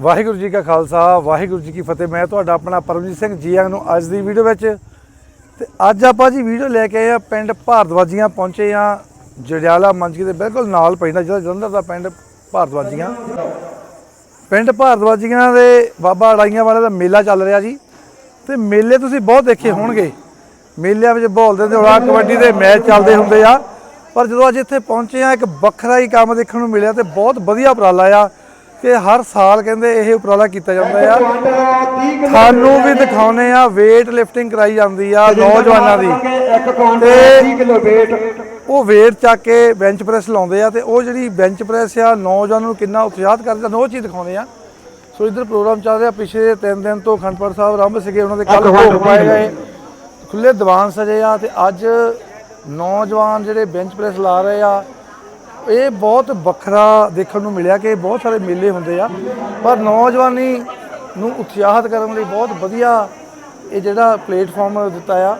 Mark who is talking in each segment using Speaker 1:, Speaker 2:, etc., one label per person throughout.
Speaker 1: ਵਾਹਿਗੁਰੂ ਜੀ ਕਾ ਖਾਲਸਾ, ਵਾਹਿਗੁਰੂ ਜੀ ਕੀ ਫਤਿਹ। ਮੈਂ ਤੁਹਾਡਾ ਆਪਣਾ ਪਰਮਜੀਤ ਸਿੰਘ ਜੀਆਂ ਨੂੰ ਅੱਜ ਦੀ ਵੀਡੀਓ ਵਿੱਚ। ਤੇ ਅੱਜ ਆਪਾਂ ਜੀ ਵੀਡੀਓ ਲੈ ਕੇ ਆਏ ਆ ਪਿੰਡ ਭਾਰਦਵਾਜੀਆਂ ਪਹੁੰਚੇ ਆ ਜੜਿਆਲਾ ਮੰਜਕੀ ਦੇ ਬਿਲਕੁਲ ਨਾਲ ਪੈਂਦਾ, ਜਿਹੜਾ ਜਲੰਧਰ ਦਾ ਪਿੰਡ ਭਾਰਦਵਾਜੀਆਂ। ਪਿੰਡ ਭਾਰਦਵਾਜੀਆਂ ਦੇ ਬਾਬਾ ਅੜਾਈਆਂ ਵਾਲੇ ਦਾ ਮੇਲਾ ਚੱਲ ਰਿਹਾ ਜੀ। ਤੇ ਮੇਲੇ ਤੁਸੀਂ ਬਹੁਤ ਦੇਖੇ ਹੋਣਗੇ। ਮੇਲਿਆਂ ਵਿੱਚ ਬੋਲਦੇ ਤੇ ਉੜਾ ਕਬੱਡੀ ਦੇ ਮੈਚ ਚੱਲਦੇ ਹੁੰਦੇ ਆ। ਪਰ ਜਦੋਂ ਅੱਜ ਇੱਥੇ ਪਹੁੰਚੇ ਆ ਇੱਕ ਵੱਖਰਾ ਹੀ ਕੰਮ ਦੇਖਣ ਨੂੰ ਮਿਲਿਆ ਤੇ ਬਹੁਤ ਵਧੀਆ ਉਪਰਾਲਾ ਆ। ਕਿ ਹਰ ਸਾਲ ਕਹਿੰਦੇ ਇਹ ਉਪਰਾਲਾ ਕੀਤਾ ਜਾਂਦਾ ਆ। ਤੁਹਾਨੂੰ ਵੀ ਦਿਖਾਉਨੇ ਆ weight lifting ਕਰਾਈ ਜਾਂਦੀ ਆ ਨੌਜਵਾਨਾਂ ਦੀ।
Speaker 2: ਇੱਕ ਕੁਆਂਟਲ
Speaker 1: ਤੇ
Speaker 2: 30 ਕਿਲੋ weight
Speaker 1: ਉਹ weight ਚੱਕ ਕੇ ਬੈਂਚ ਪ੍ਰੈਸ ਲਾਉਂਦੇ ਆ ਤੇ ਉਹ ਜਿਹੜੀ ਬੈਂਚ ਪ੍ਰੈਸ ਆ ਨੌਜਵਾਨਾਂ ਨੂੰ ਕਿੰਨਾ ਉਤਸ਼ਾਹਿਤ ਕਰਦੀ ਤੁਹਾਨੂੰ ਉਹ ਚੀਜ਼ ਦਿਖਾਉਂਦੇ ਆ। ਸੋ ਇਧਰ ਪ੍ਰੋਗਰਾਮ ਚੱਲ ਰਿਹਾ ਪਿਛਲੇ 3 ਦਿਨ ਤੋਂ ਖੰਡਪੁਰ ਸਾਹਿਬ ਆਰੰਭ ਸੀਗੇ ਉਹਨਾਂ ਦੇ ਕੱਲ ਭੋਗ ਪਾਏ ਗਏ। ਖੁੱਲੇ ਦੀਵਾਨ ਸਜੇ ਆ ਤੇ ਅੱਜ ਨੌਜਵਾਨ ਜਿਹੜੇ ਬੈਂਚ ਪ੍ਰੈਸ ਲਾ ਰਹੇ ਆ ਇਹ ਬਹੁਤ ਵੱਖਰਾ ਦੇਖਣ ਨੂੰ ਮਿਲਿਆ ਕਿ ਬਹੁਤ ਸਾਰੇ ਮੇਲੇ ਹੁੰਦੇ ਆ। ਪਰ ਨੌਜਵਾਨੀ ਨੂੰ ਉਤਸ਼ਾਹਿਤ ਕਰਨ ਲਈ ਬਹੁਤ ਵਧੀਆ ਇਹ ਜਿਹੜਾ ਪਲੇਟਫਾਰਮ ਦਿੱਤਾ ਆ,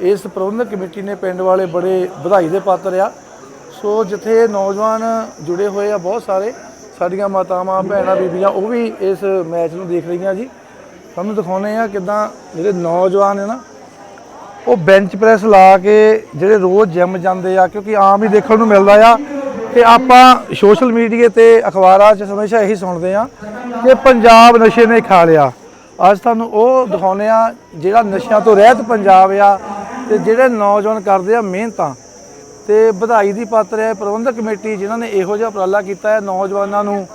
Speaker 1: ਇਸ ਪ੍ਰਬੰਧਕ ਕਮੇਟੀ ਨੇ ਪਿੰਡ ਵਾਲੇ ਬੜੇ ਵਧਾਈ ਦੇ ਪਾਤਰ ਆ। ਸੋ ਜਿੱਥੇ ਨੌਜਵਾਨ ਜੁੜੇ ਹੋਏ ਆ ਬਹੁਤ ਸਾਰੇ, ਸਾਡੀਆਂ ਮਾਤਾਵਾਂ, ਭੈਣਾਂ, ਬੀਬੀਆਂ, ਉਹ ਵੀ ਇਸ ਮੈਚ ਨੂੰ ਦੇਖ ਰਹੀਆਂ ਜੀ। ਤੁਹਾਨੂੰ ਦਿਖਾਉਨੇ ਆ ਕਿਦਾਂ ਜਿਹੜੇ ਨੌਜਵਾਨ ਹੈ ਨਾ, ਉਹ ਬੈਂਚ ਪ੍ਰੈਸ ਲਾ ਕੇ ਜਿਹੜੇ ਰੋਜ਼ ਜਿਮ ਜਾਂਦੇ ਆ, ਕਿਉਂਕਿ ਆਮ ਹੀ ਦੇਖਣ ਨੂੰ ਮਿਲਦਾ ਆ ਕਿ ਆਪਾਂ ਸੋਸ਼ਲ ਮੀਡੀਆ ਤੇ ਅਖਬਾਰਾਂ 'ਚ ਹਮੇਸ਼ਾ ਇਹੀ ਸੁਣਦੇ ਆ ਕਿ ਪੰਜਾਬ ਨਸ਼ੇ ਨੇ ਖਾ ਲਿਆ। ਅੱਜ ਤੁਹਾਨੂੰ ਉਹ ਦਿਖਾਉਨੇ ਆ ਜਿਹੜਾ ਨਸ਼ਿਆਂ ਤੋਂ ਰਹਿਤ ਪੰਜਾਬ ਆ ਤੇ ਜਿਹੜੇ ਨੌਜਵਾਨ ਕਰਦੇ ਆ ਮਿਹਨਤਾਂ। ਤੇ ਵਧਾਈ ਦੀ ਪਾਤਰ ਹੈ, ਪ੍ਰਬੰਧਕ ਕਮੇਟੀ ਜਿਨ੍ਹਾਂ ਨੇ ਇਹੋ ਜਿਹਾ ਉਪਰਾਲਾ ਕੀਤਾ ਹੈ ਨੌਜਵਾਨਾਂ ਨੂੰ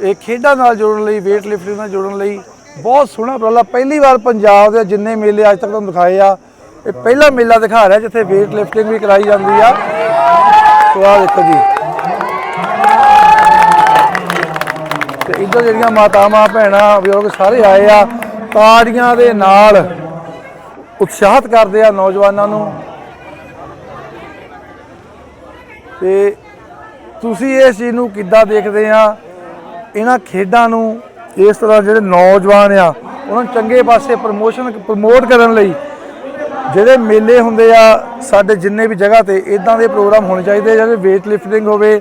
Speaker 1: ਇਹ ਖੇਡਾਂ ਨਾਲ ਜੋੜਨ ਲਈ weight lifting ਨਾਲ ਜੋੜਨ ਲਈ। ਬਹੁਤ ਸੋਹਣਾ ਉਪਰਾਲਾ, ਪਹਿਲੀ ਵਾਰ ਪੰਜਾਬ ਦੇ ਜਿੰਨੇ ਮੇਲੇ ਅੱਜ ਤੱਕ ਤੁਹਾਨੂੰ ਦਿਖਾਏ ਆ। ਇਹ ਪਹਿਲਾ ਮੇਲਾ ਦਿਖਾ ਰਿਹਾ ਜਿੱਥੇ weight lifting ਵੀ ਕਰਾਈ ਜਾਂਦੀ ਆ। ਸੋ ਆਹ ਦੇਖੋ ਜੀ। ਤੇ ਇੱਧਰ ਜਿਹੜੀਆਂ ਮਾਤਾਵਾਂ ਭੈਣਾਂ ਬਜ਼ੁਰਗ ਸਾਰੇ ਆਏ ਆ ਤਾੜੀਆਂ ਦੇ ਨਾਲ ਉਤਸ਼ਾਹਿਤ ਕਰਦੇ ਆ ਨੌਜਵਾਨਾਂ ਨੂੰ। ਤੇ ਤੁਸੀਂ ਇਸ ਚੀਜ਼ ਨੂੰ ਕਿੱਦਾਂ ਦੇਖਦੇ ਆ? ਇਹਨਾਂ ਖੇਡਾਂ ਨੂੰ ਇਸ ਤਰ੍ਹਾਂ ਜਿਹੜੇ ਨੌਜਵਾਨ ਆ ਉਹਨਾਂ ਨੂੰ ਚੰਗੇ ਪਾਸੇ ਪ੍ਰਮੋਸ਼ਨ ਪ੍ਰਮੋਟ ਕਰਨ ਲਈ ਜਿਹੜੇ ਮੇਲੇ ਹੁੰਦੇ ਆ ਸਾਡੇ ਜਿੰਨੇ ਵੀ ਜਗ੍ਹਾ ਤੇ ਇਦਾਂ ਦੇ ਪ੍ਰੋਗਰਾਮ ਹੋਣੇ ਚਾਹੀਦੇ ਆ, ਜਿਹੜੇ weight lifting ਹੋਵੇ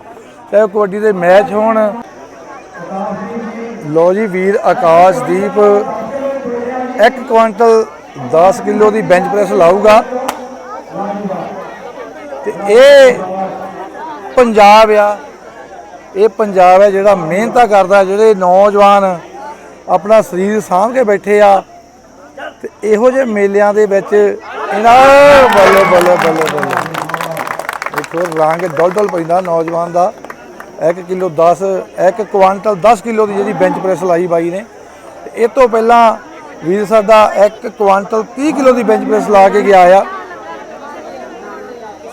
Speaker 1: ਚਾਹੇ ਉਹ ਕਬੱਡੀ ਦੇ ਮੈਚ ਹੋਣ। ਲੋ ਜੀ ਵੀਰ ਆਕਾਸ਼ਦੀਪ 1 ਕੁਇੰਟਲ 10 ਕਿਲੋ ਦੀ ਬੈਂਚ ਪ੍ਰੈਸ ਲਾਊਗਾ। ਤੇ ਇਹ ਪੰਜਾਬ ਆ। ਇਹ ਪੰਜਾਬ ਹੈ ਜਿਹੜਾ ਮਿਹਨਤਾਂ ਕਰਦਾ, ਜਿਹੜੇ ਨੌਜਵਾਨ ਆਪਣਾ ਸਰੀਰ ਸਾਂਭ ਕੇ ਬੈਠੇ ਆ। ਤੇ ਇਹੋ ਜਿਹੇ ਮੇਲਿਆਂ ਦੇ ਵਿੱਚ ਇਹਨਾਂ ਬੱਲੇ ਬੱਲੇ ਬੱਲੇ ਬੱਲੇ। ਦੇਖੋ, ਰੰਗ ਡੋਲ ਡੋਲ ਪੈਂਦਾ ਨੌਜਵਾਨ ਦਾ। 1 ਕਿਲੋ 10 1 ਕੁਆਂਟਲ 10 ਕਿਲੋ ਦੀ ਜਿਹੜੀ ਬੈਂਚ ਪ੍ਰੈਸ ਲਾਈ ਬਾਈ ਨੇ। ਇਹ ਤੋਂ ਪਹਿਲਾਂ ਵੀਰ ਸਾਡਾ 1 ਕੁਆਂਟਲ 30 ਕਿਲੋ ਦੀ ਬੈਂਚ ਪ੍ਰੈਸ ਲਾ ਕੇ ਗਿਆ ਆ।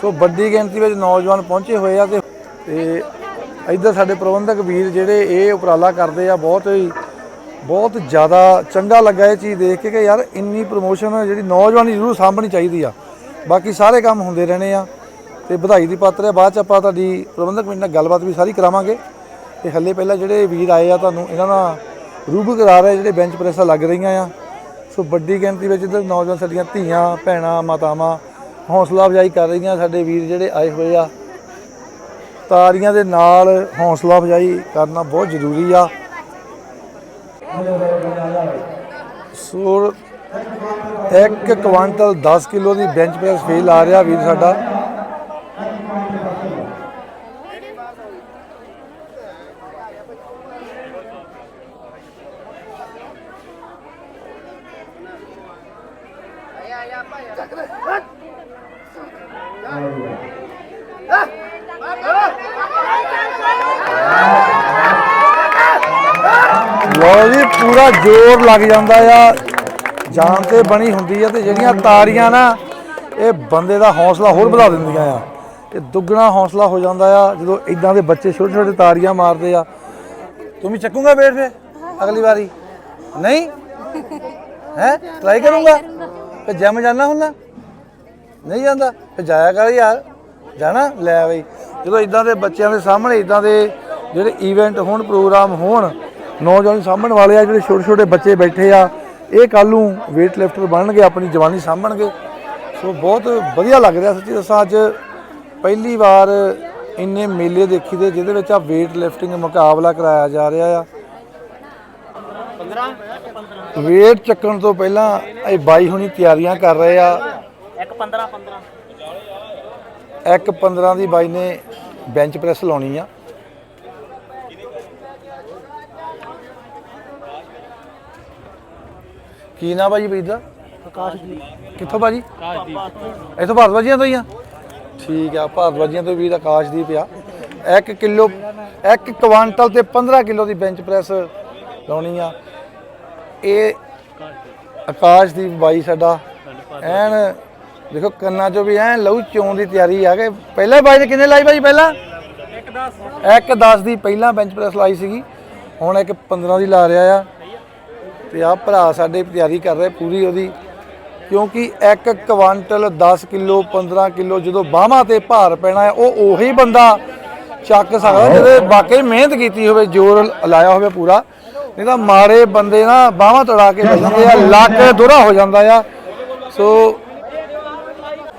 Speaker 1: ਸੋ ਵੱਡੀ ਗਿਣਤੀ ਵਿੱਚ ਨੌਜਵਾਨ ਪਹੁੰਚੇ ਹੋਏ ਆ ਤੇ ਤੇ ਇੱਧਰ ਸਾਡੇ ਪ੍ਰਬੰਧਕ ਵੀਰ ਜਿਹੜੇ ਇਹ ਉਪਰਾਲਾ ਕਰਦੇ ਆ, ਬਹੁਤ ਹੀ ਬਹੁਤ ਜ਼ਿਆਦਾ ਚੰਗਾ ਲੱਗਾ ਇਹ ਚੀਜ਼ ਦੇਖ ਕੇ ਕਿ ਯਾਰ ਇੰਨੀ ਪ੍ਰੋਮੋਸ਼ਨ ਜਿਹੜੀ ਨੌਜਵਾਨੀ ਜ਼ਰੂਰ ਸਾਂਭਣੀ ਚਾਹੀਦੀ ਆ। ਬਾਕੀ ਸਾਰੇ ਕੰਮ ਹੁੰਦੇ ਰਹਿਣੇ ਆ। ਤੇ ਵਧਾਈ ਦੀ ਪਾਤਰ ਹੈ। ਬਾਅਦ ਚ ਆਪਾਂ ਤੁਹਾਡੀ ਪ੍ਰਬੰਧਕ ਕਮੇਟੀ ਨਾਲ ਗੱਲਬਾਤ ਵੀ ਸਾਰੀ ਕਰਾਵਾਂਗੇ। ਤੇ ਹੱਲੇ ਪਹਿਲਾਂ ਜਿਹੜੇ ਵੀਰ ਆਏ ਆ ਤੁਹਾਨੂੰ, ਇਹਨਾਂ ਨਾਲ ਰੂਬਰੂ ਕਰਾ ਰਹੇ ਜਿਹੜੇ ਬੈਂਚ ਪ੍ਰੈਸਾਂ ਲੱਗ ਰਹੀਆਂ ਆ। ਸੋ ਵੱਡੀ ਗਿਣਤੀ ਵਿੱਚ ਇੱਧਰ ਨੌਜਵਾਨ ਸਾਡੀਆਂ ਧੀਆਂ, ਭੈਣਾਂ, ਮਾਤਾਵਾਂ ਹੌਸਲਾ ਅਫਜ਼ਾਈ ਕਰ ਰਹੀਆਂ ਸਾਡੇ ਵੀਰ ਜਿਹੜੇ ਆਏ ਹੋਏ ਆ। ਤਾਰੀਆਂ ਦੇ ਨਾਲ ਹੌਸਲਾ ਅਫਜ਼ਾਈ ਕਰਨਾ ਬਹੁਤ ਜ਼ਰੂਰੀ ਆ। ਸੋ ਇੱਕ ਕੁਆਂਟਲ 10 ਕਿਲੋ ਦੀ ਬੈਂਚ ਪ੍ਰੈਸ ਫੇਲ ਆ ਰਿਹਾ ਵੀਰ ਸਾਡਾ। ਲਓ ਜੀ ਪੂਰਾ ਜ਼ੋਰ ਲੱਗ ਜਾਂਦਾ ਆ। ਜਾਨ ਤੇ ਬਣੀ ਹੁੰਦੀ ਆ ਤੇ ਜਿਹੜੀਆਂ ਤਾਰੀਆਂ ਨਾ ਇਹ ਬੰਦੇ ਦਾ ਹੌਸਲਾ ਹੋਰ ਵਧਾ ਦਿੰਦੀਆਂ ਆ। ਇਹ ਦੁੱਗਣਾ ਹੌਸਲਾ ਹੋ ਜਾਂਦਾ ਆ ਜਦੋਂ ਇਦਾਂ ਦੇ ਬੱਚੇ ਛੋਟੇ ਛੋਟੇ ਤਾਰੀਆਂ ਮਾਰਦੇ ਆ। ਤੂੰ ਵੀ ਚੱਕੂਗਾ ਬੈਠ ਫੇ ਅਗਲੀ ਵਾਰੀ? ਨਹੀਂ? ਹੈ? ਟਰਾਈ ਕਰੂੰਗਾ? ਤੇ ਜਿਮ ਜਾਣਾ ਹੁੰਦਾ? ਨਹੀਂ ਜਾਂਦਾ? ਤੇ ਜਾਇਆ ਕਰ ਯਾਰ। ਜਾਣਾ? ਲੈ ਬਈ। ਜਦੋਂ ਇਦਾਂ ਦੇ ਬੱਚਿਆਂ ਦੇ ਸਾਹਮਣੇ ਇਦਾਂ ਦੇ ਜਿਹੜੇ ਇਵੈਂਟ ਹੋਣ ਪ੍ਰੋਗਰਾਮ ਹੋਣ, ਨੌਜਵਾਨ ਸਾਂਭਣ ਵਾਲੇ ਆ, ਜਿਹੜੇ ਛੋਟੇ ਛੋਟੇ ਬੱਚੇ ਬੈਠੇ ਆ, ਇਹ ਕੱਲ ਨੂੰ weight lifter ਬਣਨਗੇ, ਆਪਣੀ ਜਵਾਨੀ ਸਾਂਭਣਗੇ। ਸੋ ਬਹੁਤ ਵਧੀਆ ਲੱਗ ਰਿਹਾ, ਸੱਚੀ ਦੱਸਾਂ, ਅੱਜ ਪਹਿਲੀ ਵਾਰ ਇੰਨੇ ਮੇਲੇ ਦੇਖੀ ਦੇ, ਜਿਹਦੇ ਵਿੱਚ ਆ weight lifting ਮੁਕਾਬਲਾ ਕਰਾਇਆ ਜਾ ਰਿਹਾ ਆ।
Speaker 2: 15
Speaker 1: ਵੇਟ ਚੱਕਣ ਤੋਂ ਪਹਿਲਾਂ ਇਹ ਬਾਈ ਹੁਣੀ ਤਿਆਰੀਆਂ ਕਰ ਰਹੇ ਆ।
Speaker 2: ਇੱਕ 15 15
Speaker 1: ਇੱਕ 15 ਦੀ ਬਾਈ ਨੇ ਬੈਂਚ ਪ੍ਰੈਸ ਲਾਉਣੀ ਆ। ਕੀ ਨਾ ਬਾਜੀ ਵੀਰ ਦਾ?
Speaker 2: ਆਕਾਸ਼ ਦੀ
Speaker 1: ਕਿੱਥੋਂ ਬਾਜੀ?
Speaker 2: ਆਕਾਸ਼ ਦੀ
Speaker 1: ਇੱਥੋਂ ਭਾਰਤਵਾਜੀਆਂ ਤੋਂ ਹੀ ਆ। ਠੀਕ ਆ ਭਾਰਤਵਾਜੀਆਂ ਤੋਂ ਵੀਰ ਆਕਾਸ਼ਦੀਪ ਆ 1 ਕਿਲੋ 1 ਕੁਆਂਟਲ ਤੇ 15 ਕਿਲੋ ਦੀ ਬੈਂਚ ਪ੍ਰੈਸ ਲਾਉਣੀ ਆ। ਇਹ ਆਕਾਸ਼ਦੀਪ ਬਾਈ ਸਾਡਾ। ਐਨ ਦੇਖੋ ਕੰਨਾਂ 'ਚੋਂ ਵੀ ਐਨ ਲਹੂ ਚੋਂ ਦੀ ਤਿਆਰੀ ਆ ਕਿ ਪਹਿਲਾਂ ਬਾਈ ਨੇ ਕਿੰਨੇ ਲਾਈ ਬਾਈ ਪਹਿਲਾਂ?
Speaker 2: ਇੱਕ 10
Speaker 1: ਇੱਕ 10 ਦੀ ਪਹਿਲਾਂ ਬੈਂਚ ਪ੍ਰੈਸ ਲਾਈ ਸੀਗੀ ਹੁਣ ਇੱਕ 15 ਦੀ ਲਾ ਰਿਹਾ ਆ। ਤੇ ਆ ਭਰਾ ਸਾਡੇ ਤਿਆਰੀ ਕਰ ਰਹੇ ਪੂਰੀ ਉਹਦੀ ਕਿਉਂਕਿ ਇੱਕ ਕੁਆਂਟਲ 10 ਕਿਲੋ 15 ਕਿਲੋ ਜਦੋਂ ਬਾਹਾਂ ਤੇ ਭਾਰ ਪੈਣਾ ਹੈ ਉਹ ਉਹੀ ਬੰਦਾ ਚੱਕ ਸਕਦਾ ਜਿਹਦੇ ਵਾਕਈ ਮਿਹਨਤ ਕੀਤੀ ਹੋਵੇ ਜ਼ੋਰ ਲਾਇਆ ਹੋਵੇ ਪੂਰਾ। ਨਹੀਂ ਤਾਂ ਮਾੜੇ ਬੰਦੇ ਨਾ ਬਾਹਾਂ ਤੜਾ ਕੇ ਬਹਿ ਜਾਂਦੇ ਆ ਲੱਕ ਦੋਹਰਾ ਹੋ ਜਾਂਦਾ ਆ। ਸੋ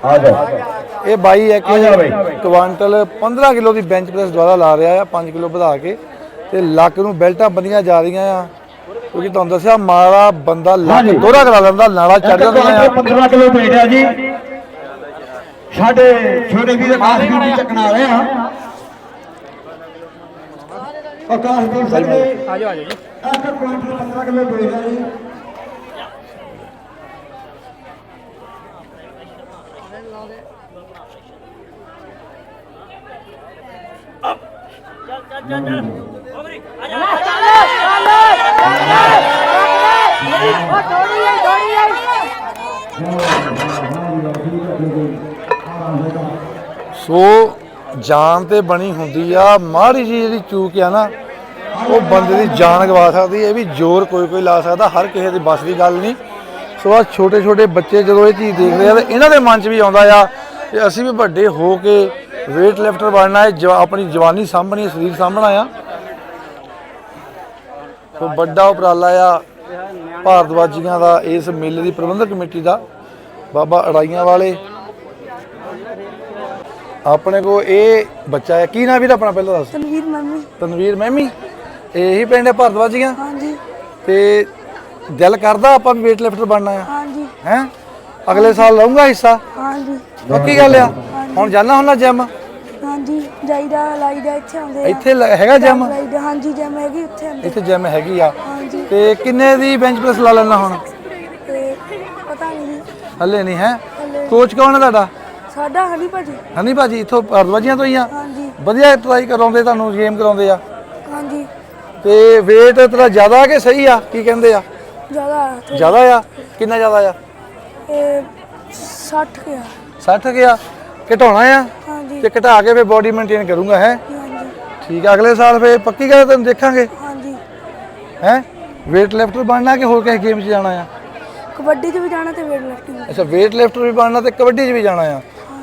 Speaker 3: ਆ ਜਾ।
Speaker 1: ਇਹ ਬਾਈ ਹੈ ਕਿ ਕੁਆਂਟਲ 15 ਕਿਲੋ ਦੀ ਬੈਂਚ ਪ੍ਰੈਸ ਦੁਆਰਾ ਲਾ ਰਿਹਾ ਆ 5 ਕਿਲੋ ਵਧਾ ਕੇ। ਤੇ ਲੱਕ ਨੂੰ ਬੈਲਟਾਂ ਬੰਦੀਆਂ ਜਾ ਰਹੀਆਂ ਆ। ਕਿਉਂਕਿ ਤੁਹਾਨੂੰ ਦੱਸਿਆ ਮਾਰਾ ਬੰਦਾ ਲੱਕ ਦੋਹਰਾ ਕਰਾ ਲੈਂਦਾ ਨਾਲਾ ਚੜ ਜਾਂਦੀਆਂ ਆ।
Speaker 3: 15 ਕਿਲੋ ਹੈ ਜੀ। ਸਾਡੇ ਛੋਟੇ ਵੀਰ ਵੀਰ ਦੀ ਚੱਕਣ ਆ ਰਹੇ ਆ। ਆਕਾਸ਼ਦੀਪ ਸਿੰਘ ਜੀ
Speaker 2: ਆ ਜਾਓ ਆ ਜਾਓ ਜੀ।
Speaker 3: ਇੱਕ ਕੁਆਂਟਲ 15 ਕਿਲੋ weight
Speaker 2: ਚੱਲ ਚੱਲ ਚੱਲ ਚੱਲ ਓਵਰੀ ਆ ਜਾ
Speaker 1: ਸੋ ਜਾਨ ਤੇ ਬਣੀ ਹੁੰਦੀ ਆ, ਮਾੜੀ ਜੀ ਜਿਹੜੀ ਚੂਕ ਆ ਨਾ, ਉਹ ਬੰਦੇ ਦੀ ਜਾਨ ਗਵਾ ਸਕਦੀ ਇਹ ਵੀ ਜ਼ੋਰ ਕੋਈ ਕੋਈ ਲਾ ਸਕਦਾ, ਹਰ ਕਿਸੇ ਦੀ ਬਸ ਦੀ ਗੱਲ ਨਹੀਂ। ਸੋ ਆ ਛੋਟੇ ਛੋਟੇ ਬੱਚੇ ਜਦੋਂ ਇਹ ਚੀਜ਼ ਦੇਖਦੇ ਆ, ਤਾਂ ਇਹਨਾਂ ਦੇ ਮਨ 'ਚ ਵੀ ਆਉਂਦਾ ਆ ਕਿ ਅਸੀਂ ਵੀ ਵੱਡੇ ਹੋ ਕੇ weight lifter ਬਣਨਾ ਹੈ ਜਵਾ- ਆਪਣੀ ਜਵਾਨੀ ਸਾਂਭਣੀ ਸਰੀਰ ਸਾਂਭਣਾ ਆ। ਸੋ ਵੱਡਾ ਉਪਰਾਲਾ ਆ ਭਾਰਤਵਾਜੀਆਂ ਦਾ ਇਸ ਮੇਲੇ ਦੀ ਪ੍ਰਬੰਧਕ ਕਮੇਟੀ ਦਾ ਬਾਬਾ ਅੜਾਈਆਂ ਵਾਲੇ। ਆਪਣੇ ਕੋ ਇਹ ਬੱਚਾ ਹੈ। ਕੀ ਨਾਮ ਵੀਰ ਆਪਣਾ ਪਹਿਲਾਂ ਦੱਸ।
Speaker 4: ਤਨਵੀਰ ਮੰਮੀ।
Speaker 1: ਤਨਵੀਰ ਮਹਿਮੀ ਇਹੀ ਪਿੰਡ ਹੈ ਭਾਰਤਵਾਜੀਆਂ
Speaker 4: ਹਾਂਜੀ।
Speaker 1: ਤੇ ਦਿਲ ਕਰਦਾ ਆਪਾਂ ਵੀ weight lifter ਬਣਨਾ ਆ?
Speaker 4: ਹਾਂਜੀ।
Speaker 1: ਹੈ? ਅਗਲੇ ਸਾਲ ਲਵਾਂਗਾ ਹਿੱਸਾ?
Speaker 4: ਹਾਂਜੀ।
Speaker 1: ਪੱਕੀ ਗੱਲ ਆ? ਹੁਣ ਜਾਣਾ ਹੁੰਦਾ ਜਿਮ
Speaker 4: ਹਾਂਜੀ ਜਾਈਦਾ ਲਾਈਦਾ ਇੱਥੇ ਆਉਂਦੇ ਆ।
Speaker 1: ਇੱਥੇ ਲ- ਹੈਗਾ ਜਿਮ
Speaker 4: ਲਾਈਦਾ ਹਾਂਜੀ ਜਿਮ ਹੈਗੀ ਉੱਥੇ ਆਉਂਦੇ
Speaker 1: ਇੱਥੇ ਜਿਮ ਹੈਗੀ ਆ।
Speaker 4: ਹਾਂਜੀ।
Speaker 1: ਤੇ ਕਿੰਨੇ ਦੀ ਬੈਂਚ ਪ੍ਰੈਸ ਲਾ ਲੈਣਾ ਹੁਣ?
Speaker 4: ਤੇ ਪਤਾ ਨਹੀਂ ਜੀ।
Speaker 1: ਹੱਲੇ ਨਹੀਂ ਹੈ?
Speaker 4: ਹਲੇ
Speaker 1: ਕੋਚ ਕੌਣ ਹੈ ਤੁਹਾਡਾ?
Speaker 4: ਸਾਡਾ ਹਨੀ ਭਾਜੀ।
Speaker 1: ਹਨੀ ਭਾਜੀ ਇੱਥੋਂ ਭਾਰਤਵਾਜੀਆਂ ਤੋਂ ਹੀ ਆ?
Speaker 4: ਹਾਂਜੀ।
Speaker 1: ਵਧੀਆ ਟਰਾਈ ਕਰਾਉਂਦੇ ਤੁਹਾਨੂੰ ਗੇਮ ਕਰਾਉਂਦੇ ਆ?
Speaker 4: ਹਾਂਜੀ।
Speaker 1: ਤੇ weight ਤੇਰਾ ਜ਼ਿਆਦਾ ਕਿ ਸਹੀ ਆ? ਕੀ ਕਹਿੰਦੇ ਆ?
Speaker 4: ਜ਼ਿਆਦਾ ਥੋੜ੍ਹਾ-
Speaker 1: ਜ਼ਿਆਦਾ ਆ? ਕਿੰਨਾ ਜ਼ਿਆਦਾ ਆ?
Speaker 4: ਇਹ 60 ਗਿਆ
Speaker 1: 60 ਗਿਆ ਘਟਾਉਣਾ ਆ
Speaker 4: ਹਾਂਜੀ।
Speaker 1: ਤੇ ਘਟਾ ਕੇ ਫੇ ਬੋਡੀ ਮੇਨਟੇਨ ਕਰੂੰਗਾ ਹੈ?
Speaker 4: ਹਾਂਜੀ।
Speaker 1: ਠੀਕ ਆ ਅਗਲੇ ਸਾਲ ਫੇ ਪੱਕੀ ਗੱਲ ਤੈਨੂੰ ਦੇਖਾਂਗੇ?
Speaker 4: ਹਾਂਜੀ।
Speaker 1: ਹੈ? weight lifter ਬਣਨਾ ਕਿ ਹੋਰ ਕਿਸੇ ਗੇਮ 'ਚ ਜਾਣਾ ਆ?
Speaker 4: ਕਬੱਡੀ 'ਚ ਵੀ ਜਾਣਾ ਤੇ ਵੇਟ ਲਿਫਟਿੰਗ
Speaker 1: ਅੱਛਾ weight lifter ਵੀ ਬਣਨਾ ਤੇ ਕਬੱਡੀ 'ਚ ਵੀ ਜਾਣਾ ਆ।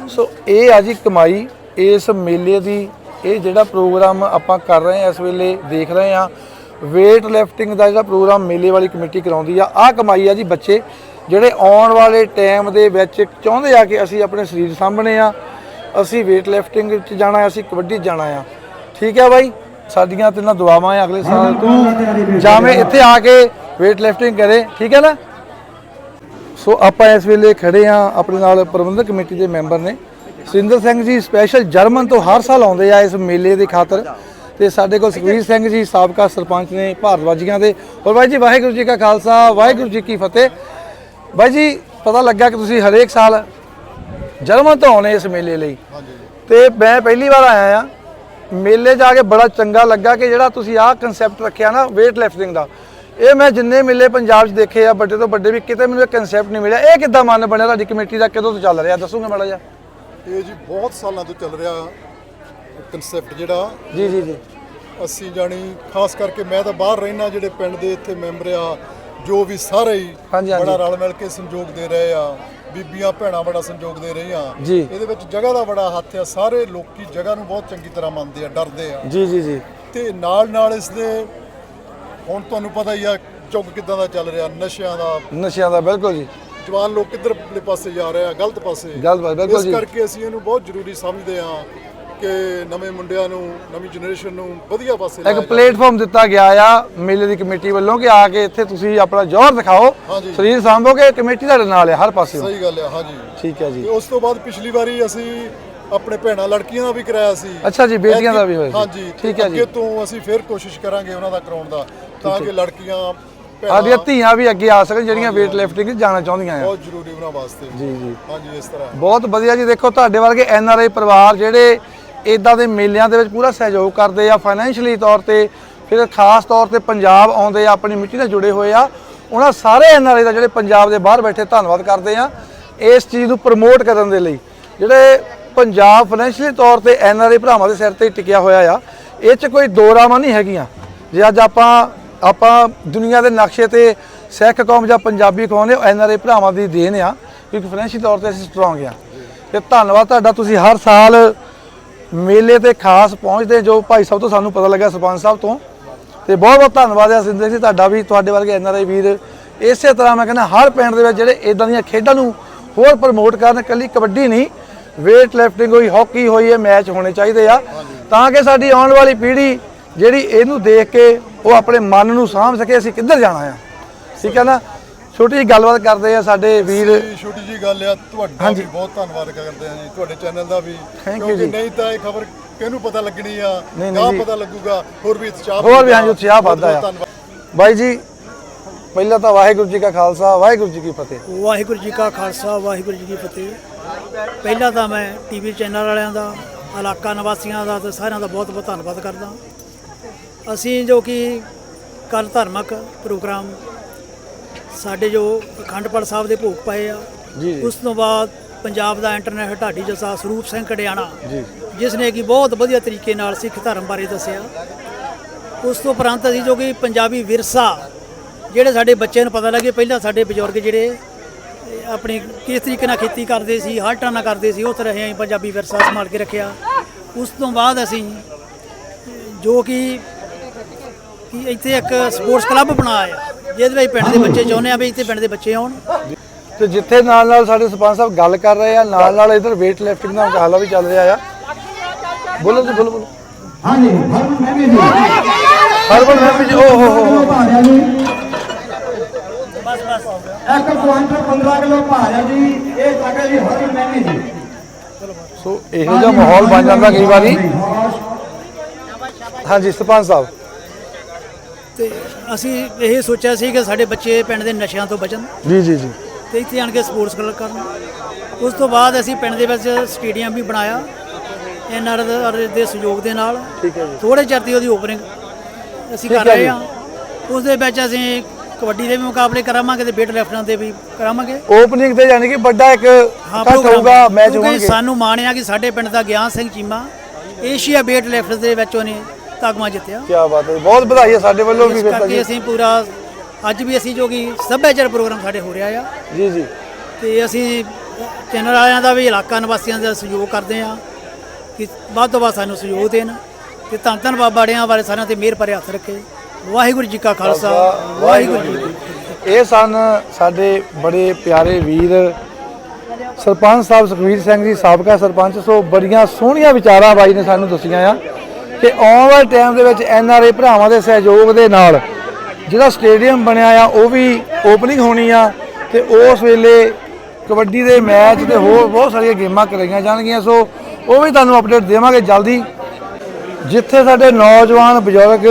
Speaker 1: ਸੋ ਇਹ ਆ ਜੀ ਕਮਾਈ ਇਸ ਮੇਲੇ ਦੀ ਇਹ ਜਿਹੜਾ ਪ੍ਰੋਗਰਾਮ ਆਪਾਂ ਕਰ ਰਹੇ ਆ ਇਸ ਵੇਲੇ ਦੇਖ ਰਹੇ ਆ weight lifting ਦਾ ਜਿਹੜਾ ਪ੍ਰੋਗਰਾਮ ਮੇਲੇ ਵਾਲੀ ਕਮੇਟੀ ਕਰਾਉਂਦੀ ਆ ਆਹ ਕਮਾਈ ਆ ਜੀ ਬੱਚੇ। ਜਿਹੜੇ ਆਉਣ ਵਾਲੇ ਟਾਈਮ ਦੇ ਵਿੱਚ ਚਾਹੁੰਦੇ ਆ ਕਿ ਅਸੀਂ ਆਪਣੇ ਸਰੀਰ ਸਾਂਭਣੇ ਆ ਅਸੀਂ weight lifting ਵਿੱਚ ਜਾਣਾ ਅਸੀਂ ਕਬੱਡੀ ਜਾਣਾ ਆ। ਠੀਕ ਹੈ ਬਾਈ? ਸਾਡੀਆਂ ਤਿੰਨਾਂ ਦੁਆਵਾਂ ਆ ਅਗਲੇ ਸਾਲ ਤੂੰ। ਜਾਵੇਂ ਇੱਥੇ ਆ ਕੇ weight lifting ਕਰੇ। ਠੀਕ ਹੈ ਨਾ? ਸੋ ਆਪਾਂ ਇਸ ਵੇਲੇ ਖੜੇ ਆ ਆਪਣੇ ਨਾਲ ਪ੍ਰਬੰਧਕ ਕਮੇਟੀ ਦੇ ਮੈਂਬਰ ਨੇ। ਸਿੰਦਰ ਸਿੰਘ ਜੀ ਸਪੈਸ਼ਲ ਜਰਮਨ ਤੋਂ ਹਰ ਸਾਲ ਆਉਂਦੇ ਆ ਇਸ ਮੇਲੇ ਦੇ ਖਾਤਰ। ਤੇ ਸਾਡੇ ਕੋਲ ਸੁਖਵੀਰ ਸਿੰਘ ਜੀ ਸਾਬਕਾ ਸਰਪੰਚ ਨੇ ਭਾਰਤਵਾਜੀਆਂ ਦੇ। ਔਰ ਬਾਈ ਜੀ ਵਾਹਿਗੁਰੂ ਜੀ ਕਾ ਖਾਲਸਾ ਵਾਹਿਗੁਰੂ ਜੀ ਕੀ ਫਤਿਹ। ਬਾਈ ਜੀ ਪਤਾ ਲੱਗਾ ਕਿ ਤੁਸੀਂ ਹਰੇਕ ਸਾਲ ਜਰਮਨ ਤੋਂ ਆਉਨੇ ਇਸ ਮੇਲੇ ਲਈ। ਤੇ ਮੈਂ ਪਹਿਲੀ ਵਾਰ ਆਇਆ ਆ ਮੇਲੇ ਜਾ ਕੇ ਬੜਾ ਚੰਗਾ ਲੱਗਾ ਕਿ ਜਿਹੜਾ ਤੁਸੀਂ ਆਹ ਕਨਸੈਪਟ ਰੱਖਿਆ ਨਾ weight lifting ਦਾ। ਇਹ ਮੈਂ ਜਿੰਨੇ ਮੇਲੇ ਪੰਜਾਬ 'ਚ ਦੇਖੇ ਆ ਵੱਡੇ ਤੋਂ ਵੱਡੇ ਵੀ ਕਿਤੇ ਮੈਨੂੰ ਇਹ ਕਨਸੈਪਟ ਨਹੀਂ ਮਿਲਿਆ। ਇਹ ਕਿੱਦਾਂ ਮਨ ਬਣਿਆ ਤੁਹਾਡੀ ਕਮੇਟੀ ਦਾ ਕਦੋਂ ਤੋਂ ਚੱਲ ਰਿਹਾ? ਦੱਸੋਗੇ ਮਾੜਾ ਜਿਹਾ।
Speaker 5: ਇਹ ਜੀ ਬਹੁਤ ਸਾਲਾਂ ਤੋਂ ਚੱਲ ਰਿਹਾ ਕਨਸੈਪਟ ਜਿਹੜਾ।
Speaker 1: ਜੀ ਜੀ ਜੀ।
Speaker 5: ਅਸੀਂ ਜਾਣੀ ਖਾਸ ਕਰਕੇ ਮੈਂ ਤਾਂ ਬਾਹਰ ਰਹਿਣਾ ਜਿਹੜੇ ਪਿੰਡ ਦੇ ਇੱਥੇ ਮੈਂਬਰ ਆ ਜੋ ਵੀ ਸਾਰੇ ਹੀ
Speaker 1: ਹਾਂਜੀ, ਹਾਂਜੀ।
Speaker 5: ਬੜਾ ਰਲ ਮਿਲ ਕੇ ਸੰਯੋਗ ਦੇ ਰਹੇ ਆ ਬੀਬੀਆਂ ਭੈਣਾਂ ਬੜਾ ਸੰਯੋਗ ਦੇ ਰਹੀਆਂ
Speaker 1: ਜੀ।
Speaker 5: ਇਹਦੇ ਵਿੱਚ ਜਗ੍ਹਾ ਦਾ ਬੜਾ ਹੱਥ ਆ ਸਾਰੇ ਲੋਕੀ ਜਗ੍ਹਾ ਨੂੰ ਬਹੁਤ ਚੰਗੀ ਤਰ੍ਹਾਂ ਮੰਨਦੇ ਆ ਡਰਦੇ ਆ
Speaker 1: ਜੀ ਜੀ ਜੀ
Speaker 5: ਤੇ ਨਾਲ ਨਾਲ ਇਸ ਦੇ ਹੁਣ ਤੁਹਾਨੂੰ ਪਤਾ ਹੀ ਆ ਚੁੱਕ ਕਿਦਾਂ ਦਾ ਚੱਲ ਰਿਹਾ ਨਸ਼ਿਆਂ ਦਾ
Speaker 1: ਨਸ਼ਿਆਂ ਦਾ ਬਿਲਕੁਲ ਜੀ
Speaker 5: ਜਵਾਨ ਲੋਕ ਕਿੱਧਰ ਪਾਸੇ ਜਾ ਰਹੇ ਆ ਗਲਤ ਪਾਸੇ
Speaker 1: ਗਲਤ ਪਾਸੇ, ਬਿਲਕੁਲ
Speaker 5: ਇਸ
Speaker 1: ਜੀ।
Speaker 5: ਕਰਕੇ ਅਸੀਂ ਇਹਨੂੰ ਬਹੁਤ ਜ਼ਰੂਰੀ ਸਮਝਦੇ ਹਾਂ ਕਿ ਨਵੇਂ ਮੁੰਡਿਆਂ ਨੂੰ ਨਵੀਂ ਜਨਰੇਸ਼ਨ ਨੂੰ ਵਧੀਆ ਪਾਸੇ
Speaker 1: ਇੱਕ। ਪਲੇਟਫਾਰਮ ਦਿੱਤਾ ਗਿਆ ਆ ਮੇਲੇ ਦੀ ਕਮੇਟੀ ਵੱਲੋਂ ਕਿ ਆ ਕੇ ਇੱਥੇ ਤੁਸੀਂ ਆਪਣਾ ਜੋਹਰ ਦਿਖਾਓ।
Speaker 5: ਹਾਂਜੀ।
Speaker 1: ਸਰੀਰ ਸਾਂਭੋਗੇ ਕਮੇਟੀ ਤੁਹਾਡੇ ਨਾਲ ਹੈ ਹਰ ਪਾਸੇ।
Speaker 5: ਸਹੀ ਗੱਲ ਹੈ ਹਾਂਜੀ।
Speaker 1: ਠੀਕ ਹੈ ਜੀ।
Speaker 5: ਤੇ ਉਸ ਤੋਂ ਬਾਅਦ ਪਿਛਲੀ ਵਾਰੀ ਅਸੀਂ ਆਪਣੇ ਭੈਣਾਂ ਲੜਕੀਆਂ ਦਾ ਵੀ ਕਰਾਇਆ ਸੀ।
Speaker 1: ਅੱਛਾ ਜੀ, ਬੇਟੀਆਂ ਦਾ ਵੀ ਹੋਇਆ ਸੀ।
Speaker 5: ਹਾਂਜੀ
Speaker 1: ਠੀਕ ਹੈ ਜੀ।
Speaker 5: ਅੱਗੇ ਤੋਂ ਅਸੀਂ ਫਿਰ ਕੋਸ਼ਿਸ਼ ਕਰਾਂਗੇ ਉਹਨਾਂ ਦਾ ਕਰਾਉਣ ਦਾ ਤਾਂ ਕਿ ਲੜਕੀਆਂ ਭੈਣਾਂ
Speaker 1: ਸਾਡੀਆਂ ਧੀਆਂ ਵੀ ਅੱਗੇ ਆ ਸਕਣ ਜਿਹੜੀਆਂ weight lifting 'ਚ ਜਾਣਾ ਚਾਹੁੰਦੀਆਂ ਆ।
Speaker 5: ਬਹੁਤ ਜ਼ਰੂਰੀ ਉਹਨਾਂ ਵਾਸਤੇ।
Speaker 1: ਜੀ ਜੀ।
Speaker 5: ਹਾਂਜੀ ਇਸ ਤਰ੍ਹਾਂ।
Speaker 1: ਬਹੁਤ ਵਧੀਆ ਜੀ ਦੇਖੋ ਤੁਹਾਡੇ ਵਰਗੇ ਐਨ ਆਰ ਆਈ ਪਰਿਵਾਰ ਜਿਹੜੇ ਇਦਾਂ ਦੇ ਮੇਲਿਆਂ ਦੇ ਵਿੱਚ ਪੂਰਾ ਸਹਿਯੋਗ ਕਰਦੇ ਆ ਫਾਈਨੈਂਸ਼ੀਅਲੀ ਤੌਰ ਤੇ, ਫਿਰ ਖਾਸ ਤੌਰ ਤੇ ਪੰਜਾਬ ਆਉਂਦੇ ਆ, ਆਪਣੀ ਮਿੱਟੀ ਨਾਲ ਜੁੜੇ ਹੋਏ ਆ। ਉਹਨਾਂ ਸਾਰੇ ਐਨ ਆਰ ਆਈ ਦਾ ਜਿਹੜੇ ਪੰਜਾਬ ਦੇ ਬਾਹਰ ਬੈਠੇ ਧੰਨਵਾਦ ਕਰਦੇ ਆ, ਇਸ ਚੀਜ਼ ਨੂੰ ਪ੍ਰਮੋਟ ਕਰਨ ਦੇ ਲਈ। ਜਿਹੜੇ ਪੰਜਾਬ ਫਾਈਨੈਂਸ਼ੀਅਲੀ ਤੌਰ ਤੇ ਐਨ ਆਰ ਆਈ ਭਰਾਵਾਂ ਦੇ ਸਿਰ ਤੇ ਟਿਕਿਆ ਹੋਇਆ ਆ, ਇਹ 'ਚ ਕੋਈ ਦੋ ਰਾਵਾਂ ਨਹੀਂ ਹੈਗੀਆਂ। ਜੇ ਅੱਜ ਆਪਾਂ ਆਪਾਂ ਦੁਨੀਆ ਦੇ ਨਕਸ਼ੇ ਤੇ ਸਿੱਖ ਕੌਮ ਜਾਂ ਪੰਜਾਬੀ ਕੌਮ ਨੇ ਐਨ ਆਰ ਆਈ ਭਰਾਵਾਂ ਦੀ ਦੇਣ ਆ, ਕਿਉਂਕਿ ਫਾਈਨੈਂਸ਼ੀਅਲ ਤੌਰ ਤੇ ਅਸੀਂ ਸਟਰੋਂਗ ਆ। ਤੇ ਧੰਨਵਾਦ ਤੁਹਾਡਾ ਤੁਸੀਂ ਹਰ ਸਾਲ ਮੇਲੇ ਤੇ ਖਾਸ ਪਹੁੰਚਦੇ ਜੋ ਭਾਈ ਸਾਹਿਬ ਤੋਂ ਸਾਨੂੰ ਪਤਾ ਲੱਗਾ ਸਰਪੰਚ ਸਾਹਿਬ ਤੋਂ। ਤੇ ਬਹੁਤ ਬਹੁਤ ਧੰਨਵਾਦ ਹੈ ਸਿੰਦਰ ਜੀ, ਤੁਹਾਡਾ ਵੀ, ਤੁਹਾਡੇ ਵਰਗੇ ਐਨ ਆਰ ਆਈ ਵੀਰ। ਇਸੇ ਤਰ੍ਹਾਂ ਮੈਂ ਕਹਿੰਦਾ ਹਰ ਪਿੰਡ ਦੇ ਵਿੱਚ ਜਿਹੜੇ ਇਦਾਂ ਦੀਆਂ ਖੇਡਾਂ ਨੂੰ ਹੋਰ ਪ੍ਰਮੋਟ ਕਰਨ, ਇਕੱਲੀ ਕਬੱਡੀ ਨਹੀਂ, weight lifting ਹੋਈ ਹਾਕੀ ਹੋਈ, ਇਹ ਮੈਚ ਹੋਣੇ ਚਾਹੀਦੇ ਆ। ਤਾਂ ਕਿ ਸਾਡੀ ਆਉਣ ਵਾਲੀ ਪੀੜ੍ਹੀ ਜਿਹੜੀ ਇਹਨੂੰ ਦੇਖ ਕੇ ਉਹ ਆਪਣੇ ਮਨ ਨੂੰ ਸਾਂਭ ਸਕੇ, ਅਸੀਂ ਕਿੱਧਰ ਜਾਣਾ ਆ? ਠੀਕ ਹੈ ਨਾ? ਛੋਟੀ ਜਿਹੀ ਗੱਲਬਾਤ ਕਰਦੇ ਆ ਸਾਡੇ ਵੀਰ।
Speaker 5: ਇਹ ਛੋਟੀ ਜੀ ਗੱਲ ਆ ਤੁਹਾਡਾ ਵੀ ਬਹੁਤ ਧੰਨਵਾਦ ਕਰਦੇ ਹਾਂ ਜੀ ਤੁਹਾਡੇ ਚੈਨਲ ਦਾ ਵੀ।
Speaker 1: Thank you
Speaker 5: ਕਿਉਂਕਿ
Speaker 1: ਜੀ।
Speaker 5: ਨਹੀਂ ਤਾਂ ਇਹ ਖਬਰ ਕਿਹਨੂੰ ਪਤਾ ਲੱਗਣੀ ਆ
Speaker 1: ਨਹੀਂ,
Speaker 5: ਨਾ
Speaker 1: ਜੀ।
Speaker 5: ਪਤਾ ਲੱਗੂਗਾ ਹੋਰ ਵੀ ਉਤਸ਼ਾਹ
Speaker 1: ਹੋਰ ਵੀ
Speaker 5: ਵਧੂਗਾ।
Speaker 1: ਹਾਂਜੀ ਉਤਸ਼ਾਹ
Speaker 5: ਬਹੁਤ
Speaker 1: ਵੱਧਦਾ
Speaker 5: ਬਹੁਤ
Speaker 1: ਆ
Speaker 5: ਧੰਨਵਾਦ।
Speaker 1: ਬਾਈ ਜੀ ਪਹਿਲਾਂ ਤਾਂ ਵਾਹਿਗੁਰੂ ਜੀ ਕਾ ਖਾਲਸਾ ਵਾਹਿਗੁਰੂ ਜੀ ਕੀ ਫਤਿਹ।
Speaker 2: ਵਾਹਿਗੁਰੂ ਜੀ ਕਾ ਖਾਲਸਾ ਵਾਹਿਗੁਰੂ ਜੀ ਕੀ ਫਤਿਹ। ਪਹਿਲਾਂ ਤਾਂ ਮੈਂ ਟੀਵੀ ਚੈਨਲ ਵਾਲਿਆਂ ਦਾ ਇਲਾਕਾ ਨਿਵਾਸੀਆਂ ਦਾ ਤੇ ਸਾਰਿਆਂ ਦਾ ਬਹੁਤ ਬਹੁਤ ਧੰਨਵਾਦ ਕਰਦਾ। ਅਸੀਂ ਜੋ ਕਿ ਕੱਲ ਧਾਰਮਿਕ ਪ੍ਰੋਗਰਾਮ ਸਾਡੇ ਜੋ ਅਖੰਡ ਪਾਠ ਸਾਹਿਬ ਦੇ ਭੋਗ ਪਏ ਆ
Speaker 1: ਜੀ।
Speaker 2: ਉਸ ਤੋਂ ਬਾਅਦ ਪੰਜਾਬ ਦਾ ਇੰਟਰਨੈਟ ਢਾਡੀ ਜਸਾ ਸਰੂਪ ਸਿੰਘ ਕੜਿਆਣਾ
Speaker 1: ਜੀ।
Speaker 2: ਜਿਸ ਨੇ ਕਿ ਬਹੁਤ ਵਧੀਆ ਤਰੀਕੇ ਨਾਲ ਸਿੱਖ ਧਰਮ ਬਾਰੇ ਦੱਸਿਆ। ਉਸ ਤੋਂ ਉਪਰੰਤ ਅਸੀਂ ਜੋ ਕਿ ਪੰਜਾਬੀ ਵਿਰਸਾ ਜਿਹੜੇ ਸਾਡੇ ਬੱਚਿਆਂ ਨੂੰ ਪਤਾ ਲੱਗੇ ਪਹਿਲਾਂ ਸਾਡੇ ਬਜ਼ੁਰਗ ਜਿਹੜੇ ਆਪਣੀ ਕਿਸ ਤਰੀਕੇ ਨਾਲ ਖੇਤੀ ਕਰਦੇ ਸੀ ਹਰ ਨਾਲ ਕਰਦੇ ਸੀ ਉਸ ਤਰ੍ਹਾਂ ਅਸੀਂ ਪੰਜਾਬੀ ਵਿਰਸਾ ਸੰਭਾਲ ਕੇ ਰੱਖਿਆ। ਉਸ ਤੋਂ ਬਾਅਦ ਅਸੀਂ ਜੋ ਕਿ ਕਿ ਇੱਥੇ ਇੱਕ ਸਪੋਰਟਸ ਕਲੱਬ ਬਣਾਇਆ ਜਿਹਦੇ ਵਿੱਚ ਪਿੰਡ ਦੇ ਬੱਚੇ ਚਾਹੁੰਦੇ ਆ ਵੀ ਇੱਥੇ ਪਿੰਡ ਦੇ ਬੱਚੇ ਆਉਣ।
Speaker 1: ਤੇ ਜਿੱਥੇ ਨਾਲ ਨਾਲ ਸਾਡੇ ਸਰਪੰਚ ਸਾਹਿਬ ਗੱਲ ਕਰ ਰਹੇ ਆ ਨਾਲ ਨਾਲ ਇਧਰ weight lifting ਦਾ ਮੁਕਾਬਲਾ ਵੀ ਚੱਲ ਰਿਹਾ ਆ। ਬੋਲੋ ਜੀ ਬੋਲੋ ਬੋਲੋ।
Speaker 3: ਹਾਂਜੀ ਹਰਮਨ ਮਹਿਮੀ ਜੀ।
Speaker 1: ਹਰਬਨ ਮੈਮ ਜੀ ਓ ਹੋ ਹੋ ਹੋ
Speaker 3: ਬਸ ਬਸ। ਇੱਕ ਕੁਆਂਟਲ 15 ਕਿਲੋ ਭਾਰਿਆ ਜੀ ਇਹ ਸਾਡਾ ਜੀ ਹਰਮਨ ਮਹਿਮੀ ਜੀ।
Speaker 1: ਸੋ ਇਹੋ ਜਿਹਾ ਮਾਹੌਲ ਬਣ ਜਾਂਦਾ ਕਈ ਵਾਰੀ। ਹਾਂਜੀ ਸਰਪੰਚ ਸਾਹਿਬ।
Speaker 2: ਤੇ ਅਸੀਂ ਇਹ ਸੋਚਿਆ ਸੀ ਕਿ ਸਾਡੇ ਬੱਚੇ ਪਿੰਡ ਦੇ ਨਸ਼ਿਆਂ ਤੋਂ ਬਚਣ।
Speaker 1: ਜੀ ਜੀ ਜੀ।
Speaker 2: ਤੇ ਇੱਥੇ ਆਣ ਕੇ ਸਪੋਰਟਸ ਕਲੱਬ ਕਰਨ। ਉਸ ਤੋਂ ਬਾਅਦ ਅਸੀਂ ਪਿੰਡ ਦੇ ਵਿੱਚ ਸਟੇਡੀਅਮ ਵੀ ਬਣਾਇਆ ਐਨਆਰ ਦੇ ਸਹਿਯੋਗ ਦੇ ਨਾਲ।
Speaker 1: ਠੀਕ ਹੈ ਜੀ।
Speaker 2: ਥੋੜੇ ਚਿਰ ਦੀ ਉਹਦੀ ਓਪਨਿੰਗ ਅਸੀਂ ਕਰ ਰਹੇ। ਹਾਂ। ਉਸ ਦੇ ਵਿੱਚ ਅਸੀਂ ਕਬੱਡੀ ਦੇ ਵੀ ਮੁਕਾਬਲੇ ਕਰਾਵਾਂਗੇ ਤੇ weight ਲਿਫਟਾਂ ਦੇ ਵੀ ਕਰਾਵਾਂਗੇ।
Speaker 1: ਓਪਨਿੰਗ ਤੇ ਯਾਨੀ ਕਿ ਵੱਡਾ ਇੱਕ
Speaker 2: program
Speaker 1: ਹੋਊਗਾ ਮੈਚ ਹੋਣਗੇ।
Speaker 2: ਸਾਨੂੰ ਮਾਣ ਆ ਕਿ ਸਾਡੇ ਪਿੰਡ ਦਾ Gian Singh Cheema Asia weight lift ਦੇ ਵਿੱਚ ਉਹਨੇ ਤਗਮਾ ਜਿੱਤਿਆ।
Speaker 1: ਕੀ ਬਾਤ ਹੈ ਬਹੁਤ ਵਧਾਈ ਹੈ ਸਾਡੇ ਵੱਲੋਂ ਵੀ
Speaker 2: ਇਸ
Speaker 1: ਫਿਰ ਤਾਂ
Speaker 2: ਕਰਕੇ
Speaker 1: ਜੀ।
Speaker 2: ਅਸੀਂ ਪੂਰਾ ਅੱਜ ਵੀ ਅਸੀਂ ਜੋ ਕਿ ਸੱਭਿਆਚਾਰ ਪ੍ਰੋਗਰਾਮ ਸਾਡੇ ਹੋ ਰਿਹਾ ਆ।
Speaker 1: ਜੀ ਜੀ।
Speaker 2: ਤੇ ਅਸੀਂ ਚੈਨਲ ਵਾਲਿਆਂ ਦਾ ਵੀ ਇਲਾਕਾ ਨਿਵਾਸੀਆਂ ਦਾ ਸਹਿਯੋਗ ਕਰਦੇ ਆ ਕਿ ਵੱਧ ਤੋਂ ਵੱਧ ਸਾਨੂੰ ਸਹਿਯੋਗ ਦੇਣ ਤੇ ਧੰਨ ਧੰਨ ਬਾਬਾ ਅੜਿਆਂ ਬਾਰੇ ਸਾਰਿਆਂ ਤੇ ਮਿਹਰ ਭਰੇ ਹੱਥ ਰੱਖੇ। ਵਾਹਿਗੁਰੂ ਜੀ ਕਾ ਖਾਲਸਾ ਵਾਹਿਗੁਰੂ ਜੀ ਕੀ ਫਤਿਹ
Speaker 1: ਇਹ ਸਨ ਸਾਡੇ ਬੜੇ ਪਿਆਰੇ ਵੀਰ ਸਰਪੰਚ ਸਾਹਿਬ ਸੁਖਵੀਰ ਸਿੰਘ ਜੀ ਸਾਬਕਾ ਸਰਪੰਚ। ਸੋ ਬੜੀਆਂ ਸੋਹਣੀਆਂ ਵਿਚਾਰਾਂ ਬਾਈ ਨੇ ਸਾਨੂੰ ਦੱਸੀਆਂ ਆ। ਕਿ ਆਉਣ ਵਾਲੇ ਟਾਈਮ ਦੇ ਵਿੱਚ ਐਨ ਆਰ ਆਈ ਭਰਾਵਾਂ ਦੇ ਸਹਿਯੋਗ ਦੇ ਨਾਲ ਜਿਹੜਾ ਸਟੇਡੀਅਮ ਬਣਿਆ ਆ, ਉਹ ਵੀ ਓਪਨਿੰਗ ਹੋਣੀ ਆ ਤੇ ਉਸ ਵੇਲੇ ਕਬੱਡੀ ਦੇ ਮੈਚ ਤੇ ਹੋਰ ਬਹੁਤ ਸਾਰੀਆਂ ਗੇਮਾਂ ਕਰਾਈਆਂ ਜਾਣਗੀਆਂ। ਸੋ ਉਹ ਵੀ ਤੁਹਾਨੂੰ ਅਪਡੇਟ ਦੇਵਾਂਗੇ ਜਲਦੀ। ਜਿੱਥੇ ਸਾਡੇ ਨੌਜਵਾਨ ਬਜ਼ੁਰਗ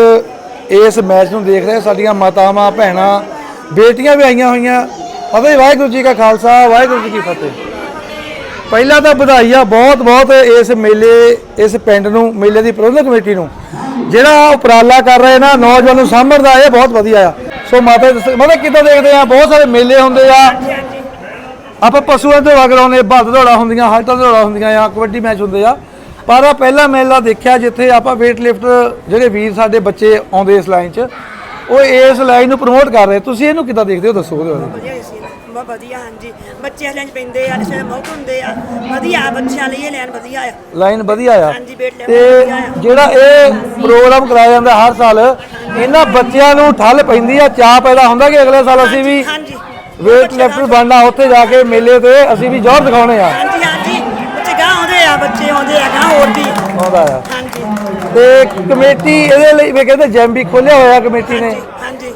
Speaker 1: ਇਸ ਮੈਚ ਨੂੰ ਦੇਖ ਰਹੇ, ਸਾਡੀਆਂ ਮਾਤਾਵਾਂ, ਭੈਣਾਂ, ਬੇਟੀਆਂ ਵੀ ਆਈਆਂ ਹੋਈਆਂ। ਫਤਿਹ, ਵਾਹਿਗੁਰੂ ਜੀ ਕਾ ਖਾਲਸਾ, ਵਾਹਿਗੁਰੂ ਜੀ ਕੀ ਫਤਿਹ। ਪਹਿਲਾਂ ਤਾਂ ਵਧਾਈ ਆ ਬਹੁਤ ਬਹੁਤ ਇਸ ਮੇਲੇ, ਇਸ ਪਿੰਡ ਨੂੰ, ਮੇਲੇ ਦੀ ਪ੍ਰਬੰਧਕ ਕਮੇਟੀ ਨੂੰ। ਜਿਹੜਾ ਉਪਰਾਲਾ ਕਰ ਰਹੇ ਨਾ, ਨੌਜਵਾਨ ਨੂੰ ਸਾਂਭਣ ਦਾ ਇਹ ਬਹੁਤ ਵਧੀਆ ਆ। ਸੋ ਮਾਤਾ ਜੀ, ਦੱਸੋ- ਕਿੱਦਾਂ ਦੇਖਦੇ ਆ? ਬਹੁਤ ਸਾਰੇ ਮੇਲੇ ਹੁੰਦੇ ਆ। ਆਪਾਂ ਪਸ਼ੂਆਂ ਦੌੜਾ ਕਰਾਉਂਦੇ ਬੱਦ ਦੌੜਾ ਹੁੰਦੀਆਂ ਹਾਲਟਾਂ ਦੌੜਾ ਹੁੰਦੀਆਂ ਆ, ਕਬੱਡੀ ਮੈਚ ਹੁੰਦੇ ਆ। ਪਰ ਆ ਪਹਿਲਾ ਮੇਲਾ ਦੇਖਿਆ ਜਿੱਥੇ ਆਪਾਂ weight ਲਿਫਟ ਜਿਹੜੇ ਵੀਰ ਸਾਡੇ ਬੱਚੇ ਆਉਂਦੇ ਇਸ ਲਾਈਨ 'ਚ, ਉਹ ਇਸ ਲਾਈਨ ਨੂੰ ਪ੍ਰਮੋਟ ਕਰ ਰਹੇ। ਤੁਸੀਂ ਇਹਨੂੰ ਕਿੱਦਾਂ ਦੇਖਦੇ ਹੋ? ਦੱਸੋ ਉਹਦੇ ਬਾਰੇ।
Speaker 6: ਬਹੁਤ ਵਧੀਆ ਹਾਂਜੀ। ਬੱਚੇ ਹਲਿਆਂ ਚ ਪੈਂਦੇ ਆ ਕਿਸੇ ਮੌਕ ਹੁੰਦੇ ਆ। ਵਧੀਆ ਬੱਚਿਆਂ ਲਈ ਇਹ ਲੈਣ ਵਧੀਆ ਆ।
Speaker 1: ਲਾਈਨ ਵਧੀਆ ਆ।
Speaker 6: ਹਾਂਜੀ, weight lift
Speaker 1: ਤੇ
Speaker 6: ਵਧੀਆ ਆ।
Speaker 1: ਜਿਹੜਾ ਇਹ ਪ੍ਰੋਗਰਾਮ ਕਰਾਇਆ ਜਾਂਦਾ ਹਰ ਸਾਲ ਇਹਨਾਂ ਬੱਚਿਆਂ ਨੂੰ ਠੱਲ ਪੈਂਦੀ ਆ ਚਾਹ ਪੈਦਾ ਹੁੰਦਾ ਕਿ ਅਗਲੇ ਸਾਲ ਅਸੀਂ ਵੀ
Speaker 6: ਹਾਂਜੀ
Speaker 1: weight ਲਿਫਟ ਬਣਨਾ ਉੱਥੇ ਜਾ ਕੇ ਮੇਲੇ ਤੇ ਅਸੀਂ ਵੀ ਜ਼ੋਰ ਦਿਖਾਉਣੇ ਆ।
Speaker 6: ਹਾਂਜੀ ਹਾਂਜੀ। ਬੱਚੇ ਗਾਂ ਆਉਂਦੇ ਆ ਬੱਚੇ ਆਉਂਦੇ ਆ ਗਾਂ ਹੋਰ ਵੀ।
Speaker 1: ਆਉਂਦਾ ਆ।
Speaker 6: ਹਾਂਜੀ।
Speaker 1: ਤੇ ਕਮੇਟੀ ਇਹਦੇ ਲਈ ਵੀ ਕਹਿੰਦੇ ਜਿਮ ਵੀ ਖੋਲਿਆ ਹੋਇਆ ਕਮੇਟੀ ਨੇ।
Speaker 6: ਹਾਂਜੀ।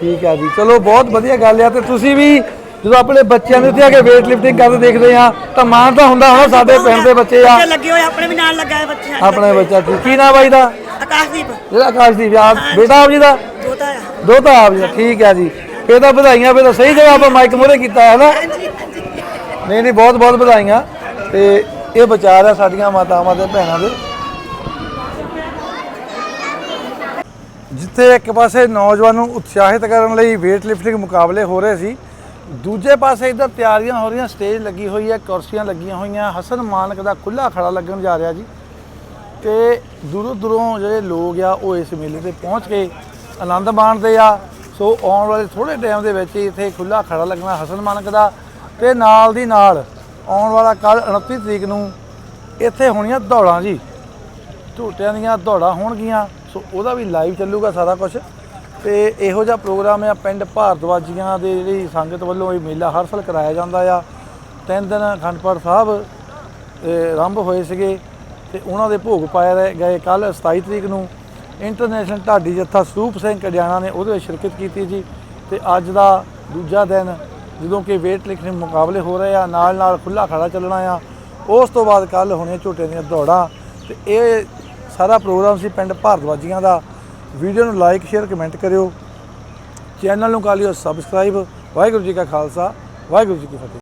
Speaker 1: ਠੀਕ ਆ ਜੀ ਚਲੋ ਬਹੁਤ ਵਧੀਆ ਗੱਲ ਆ। ਤੇ ਤੁਸੀਂ ਵੀ ਜਦੋਂ ਆਪਣੇ ਬੱਚਿਆਂ ਦੇ ਉੱਤੇ ਆ ਕੇ weight lifting ਕਰਦੇ ਦੇਖਦੇ ਆ ਤਾਂ ਮਾਣ ਤਾਂ ਹੁੰਦਾ ਹੋਣਾ ਸਾਡੇ ਪਿੰਡ ਦੇ ਬੱਚੇ ਆ।
Speaker 6: ਲੱਗੇ ਹੋਏ ਆਪਣੇ ਵੀ ਨਾਲ ਲੱਗਾ ਹੈ ਬੱਚੇ
Speaker 1: ਆਪਣੇ ਬੱਚਾ ਠੀਕ। ਕੀ ਨਾਮ ਬਾਈ ਦਾ?
Speaker 6: ਆਕਾਸ਼ਦੀਪ।
Speaker 1: ਜਿਹੜਾ ਆਕਾਸ਼ਦੀਪ ਆ। ਬੇਟਾ ਆਪ ਜੀ ਦਾ?
Speaker 6: ਦੋਤਾ ਆ।
Speaker 1: ਦੋਤਾ ਆਪ ਜੀ ਦਾ ਠੀਕ ਆ ਜੀ। ਫੇਰ ਤਾਂ ਵਧਾਈਆਂ ਫੇਰ ਤਾਂ ਸਹੀ ਜਗ੍ਹਾ ਆਪਾਂ ਮਾਈਕ ਮੂਹਰੇ ਕੀਤਾ ਹੈ ਨਾ? ਨਹੀਂ ਨਹੀਂ ਬਹੁਤ ਬਹੁਤ ਵਧਾਈਆਂ। ਤੇ ਇਹ ਵਿਚਾਰ ਆ ਸਾਡੀਆਂ ਮਾਤਾਵਾਂ ਦੇ ਭੈਣਾਂ ਦੇ। ਜਿੱਥੇ ਇੱਕ ਪਾਸੇ ਨੌਜਵਾਨ ਨੂੰ ਉਤਸ਼ਾਹਿਤ ਕਰਨ ਲਈ weight lifting ਮੁਕਾਬਲੇ ਹੋ ਰਹੇ ਸੀ ਦੂਜੇ ਪਾਸੇ ਇੱਧਰ ਤਿਆਰੀਆਂ ਹੋ ਰਹੀਆਂ, ਸਟੇਜ ਲੱਗੀ ਹੋਈ ਹੈ, ਕੁਰਸੀਆਂ ਲੱਗੀਆਂ ਹੋਈਆਂ, ਹਸਨ ਮਾਨਕ ਦਾ ਖੁੱਲਾ ਖੜਾ ਲੱਗਣ ਜਾ ਰਿਹਾ ਜੀ। ਤੇ ਦੂਰੋਂ ਦੂਰੋਂ ਜਿਹੜੇ ਲੋਕ ਆ, ਉਹ ਇਸ ਮੇਲੇ ਤੇ ਪਹੁੰਚ ਕੇ ਆਨੰਦ ਮਾਣਦੇ ਆ। ਸੋ ਆਉਣ ਵਾਲੇ ਥੋੜੇ ਟਾਈਮ ਦੇ ਵਿੱਚ ਇੱਥੇ ਖੁੱਲਾ ਖੜਾ ਲੱਗਣਾ ਹਸਨ ਮਾਨਕ ਦਾ। ਤੇ ਨਾਲ ਦੀ ਨਾਲ ਆਉਣ ਵਾਲਾ ਕੱਲ 29 ਤਰੀਕ ਨੂੰ ਇੱਥੇ ਹੋਣੀਆਂ ਦੌੜਾਂ ਜੀ। ਝੂਟਿਆਂ ਦੀਆਂ ਦੌੜਾਂ ਹੋਣਗੀਆਂ। ਸੋ ਉਹਦਾ ਵੀ ਲਾਈਵ ਚੱਲੂਗਾ ਸਾਰਾ ਕੁਝ ਤੇ ਇਹੋ ਜਿਹਾ ਪ੍ਰੋਗਰਾਮ ਆ, ਪਿੰਡ ਭਾਰਤਵਾਜੀਆਂ ਦੇ ਜਿਹੜੀ ਸੰਗਤ ਵੱਲੋਂ ਇਹ ਮੇਲਾ ਹਰ ਸਾਲ ਕਰਾਇਆ ਜਾਂਦਾ ਆ। ਤਿੰਨ ਦਿਨ ਅਖੰਡਪੁਰ ਸਾਹਿਬ ਆਰੰਭ ਹੋਏ ਸੀਗੇ ਤੇ ਉਹਨਾਂ ਦੇ ਭੋਗ ਪਾਏ ਰਹੇ- ਗਏ ਕੱਲ 27 ਤਰੀਕ ਨੂੰ। ਇੰਟਰਨੈਸ਼ਨਲ ਢਾਡੀ ਜੱਥਾ ਸਰੂਪ ਸਿੰਘ ਕਡਿਆਣਾ ਨੇ ਉਹਦੇ ਵਿੱਚ ਸ਼ਿਰਕਤ ਕੀਤੀ ਜੀ ਤੇ ਅੱਜ ਦਾ ਦੂਜਾ ਦਿਨ, ਜਦੋਂ ਕਿ weight lifting ਮੁਕਾਬਲੇ ਹੋ ਰਹੇ ਆ, ਨਾਲ ਨਾਲ ਖੁੱਲਾ ਖਾੜਾ ਚੱਲਣਾ ਆ। ਉਸ ਤੋਂ ਬਾਅਦ ਕੱਲ ਹੋਣੀਆਂ ਝੋਟੇ ਦੀਆਂ ਦੌੜਾਂ ਤੇ ਇਹ ਸਾਰਾ ਪ੍ਰੋਗਰਾਮ ਸੀ ਪਿੰਡ ਭਾਰਤਵਾਜੀਆਂ ਦਾ। ਵੀਡੀਓ ਨੂੰ ਲਾਈਕ, ਸ਼ੇਅਰ, ਕਮੈਂਟ ਕਰਿਓ। ਚੈਨਲ ਨੂੰ ਕਰ ਲਿਓ ਸਬਸਕ੍ਰਾਈਬ। ਵਾਹਿਗੁਰੂ ਜੀ ਕਾ ਖਾਲਸਾ, ਵਾਹਿਗੁਰੂ ਜੀ ਕੀ ਫਤਿਹ।